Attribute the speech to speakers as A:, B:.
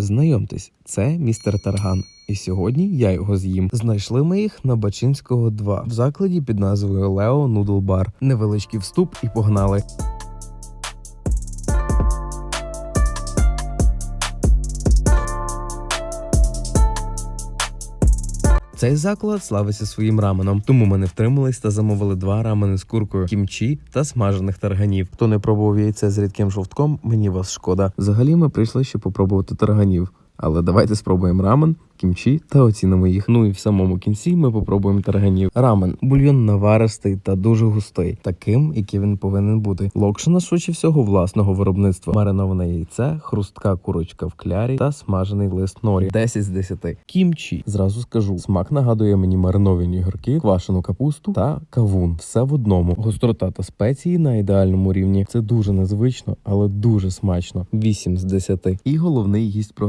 A: Знайомтесь, це містер Тарган. І сьогодні я його з'їм. Знайшли ми їх на Бачинського 2 в закладі під назвою Лео Нудл Бар. Невеличкий вступ і погнали. Цей заклад славиться своїм раменом, тому ми не втримались та замовили два рамени з куркою, кімчі та смажених тарганів. Хто не пробував яйце з рідким жовтком, мені вас шкода. Взагалі ми прийшли ще попробувати тарганів. Але давайте спробуємо рамен, кімчі та оцінимо їх. Ну і в самому кінці ми попробуємо тарганів. Рамен бульйон наваристий та дуже густий, таким, який він повинен бути. Локшина швидше всього власного виробництва. Мариноване яйце, хрустка курочка в клярі та смажений лист норі. 10 з 10. Кімчі. Зразу скажу, смак нагадує мені мариновані гірки, квашену капусту та кавун. Все в одному. Гострота та спеції на ідеальному рівні. Це дуже незвично, але дуже смачно. 8 з 10. І головний гість